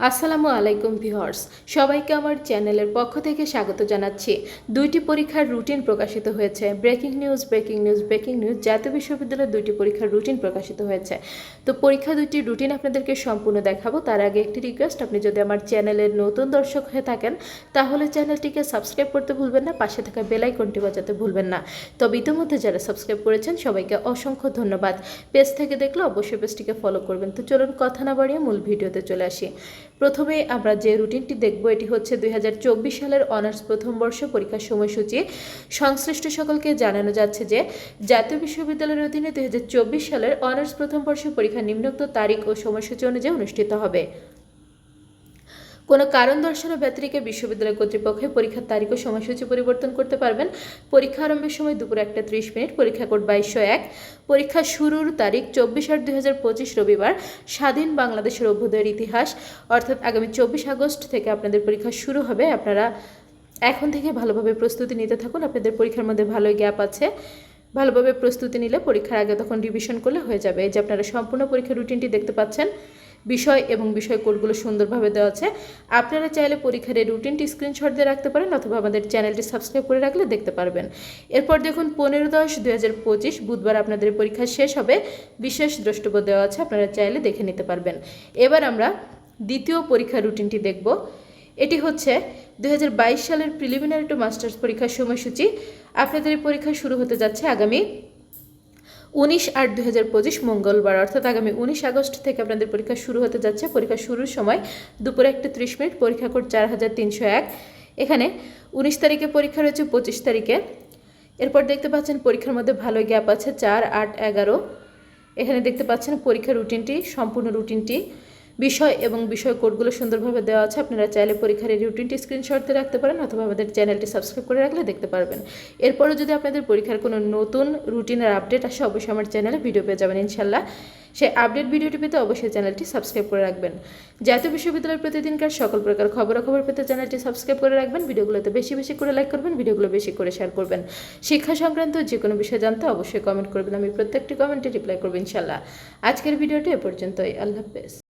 আসসালামু আলাইকুম ভিউয়ার্স, সবাইকে আমার চ্যানেলের পক্ষ থেকে স্বাগত জানাচ্ছি। দুইটি পরীক্ষার রুটিন প্রকাশিত হয়েছে। Breaking news breaking news breaking news জাতীয় বিশ্ববিদ্যালয়ের দুইটি পরীক্ষার রুটিন প্রকাশিত হয়েছে। তো পরীক্ষা দুইটি রুটিন আপনাদেরকে সম্পূর্ণ দেখাবো। তার আগে একটি রিকোয়েস্ট, আপনি যদি আমার চ্যানেলের নতুন দর্শক হয়ে থাকেন, তাহলে চ্যানেলটিকে সাবস্ক্রাইব করতে ভুলবেন না, পাশে থাকা বেল আইকনটি বাজাতে ভুলবেন না। তবে ইতিমধ্যে যারা সাবস্ক্রাইব করেছেন, সবাইকে অসংখ্য ধন্যবাদ। পেজ থেকে দেখলে অবশ্যই পেজটিকে ফলো করবেন। তো চলুন কথা না বাড়িয়ে মূল ভিডিওতে চলে আসি। প্রথমে আমরা যে রুটিনটি দেখব, এটি হচ্ছে দুই হাজার চব্বিশ সালের অনার্স প্রথম বর্ষ পরীক্ষার সময়সূচি। সংশ্লিষ্ট সকলকে জানানো যাচ্ছে যে, জাতীয় বিশ্ববিদ্যালয়ের অধীনে দুই হাজার চব্বিশ সালের অনার্স প্রথম বর্ষ পরীক্ষা নিম্নোক্ত তারিখ ও সময়সূচি অনুযায়ী অনুষ্ঠিত হবে। কোনো কারণ দর্শানো ব্যতিরিকে বিশ্ববিদ্যালয় কর্তৃপক্ষের পরীক্ষার তারিখ ও সময়সূচি পরিবর্তন করতে পারবেন। পরীক্ষা আরম্ভের সময় দুপুর একটা ত্রিশ মিনিট, পরীক্ষা কোড বাইশশো এক। পরীক্ষা শুরুর তারিখ চব্বিশ আট দুই রবিবার। স্বাধীন বাংলাদেশের অভ্যুদয়ের ইতিহাস। অর্থাৎ আগামী চব্বিশ আগস্ট থেকে আপনাদের পরীক্ষা শুরু হবে। আপনারা এখন থেকে ভালোভাবে প্রস্তুতি নিতে থাকুন। আপনাদের পরীক্ষার মধ্যে ভালোই গ্যাপ আছে। ভালোভাবে প্রস্তুতি নিলে পরীক্ষার আগে তখন রিভিশন করলে হয়ে যাবে। যে আপনারা সম্পূর্ণ পরীক্ষার রুটিনটি দেখতে পাচ্ছেন বিষয় এবং বিষয় কোডগুলো সুন্দরভাবে দেওয়া আছে। আপনারা চাইলে পরীক্ষার এই রুটিনটি স্ক্রিনশট দিয়ে রাখতে পারেন অথবা আমাদের চ্যানেলটি সাবস্ক্রাইব করে রাখলে দেখতে পারবেন। এরপর দেখুন, পনেরো দশ পঁচিশ, বুধবার আপনাদের পরীক্ষা শেষ হবে। বিশেষ দ্রষ্টব্য দেওয়া আছে, আপনারা চাইলে দেখে নিতে পারবেন। এবার আমরা দ্বিতীয় পরীক্ষার রুটিনটি দেখব। এটি হচ্ছে দু হাজার বাইশ সালের প্রিলিমিনারি টু মাস্টার্স পরীক্ষার সময়সূচি। আপনাদের পরীক্ষা শুরু হতে যাচ্ছে আগামী উনিশ আট দু হাজার পঁচিশ মঙ্গলবার, অর্থাৎ আগামী উনিশ আগস্ট থেকে আপনাদের পরীক্ষা শুরু হতে যাচ্ছে। পরীক্ষা শুরুর সময় দুপুরে একটা ত্রিশ মিনিট, পরীক্ষা কোড চার হাজার তিনশো এক। এখানে উনিশ তারিখে পরীক্ষা রয়েছে, পঁচিশ তারিখে। এরপর দেখতে পাচ্ছেন পরীক্ষার মধ্যে ভালো গ্যাপ আছে, চার, আট, এগারো। এখানে দেখতে পাচ্ছেন পরীক্ষার রুটিনটি, সম্পূর্ণ রুটিনটি। বিষয় এবং বিষয় কোডগুলো সুন্দরভাবে দেওয়া আছে। আপনারা চাইলে পরীক্ষার এই রুটিনটি স্ক্রিনশট রাখতে পারেন অথবা আমাদের চ্যানেলটি সাবস্ক্রাইব করে রাখলে দেখতে পারবেন। এরপরও যদি আপনাদের পরীক্ষার কোনো নতুন রুটিনের আপডেট আসে, অবশ্যই আমার চ্যানেলে ভিডিও পেয়ে যাবেন ইনশাল্লাহ সেই আপডেট ভিডিওটি পেতে অবশ্যই চ্যানেলটি সাবস্ক্রাইব করে রাখবেন। জাতীয় বিশ্ববিদ্যালয়ের প্রতিদিনকার সকল প্রকার খবরাখবর পেতে চ্যানেলটি সাবস্ক্রাইব করে রাখবেন। ভিডিওগুলোতে বেশি বেশি করে লাইক করবেন, ভিডিওগুলো বেশি করে শেয়ার করবেন। শিক্ষা সংক্রান্ত যে কোনো বিষয় জানতে অবশ্যই কমেন্ট করবেন। আমি প্রত্যেকটি কমেন্টে রিপ্লাই করব ইনশাল্লাহ আজকের ভিডিওটি এ পর্যন্তই। আল্লাহ হাফেজ।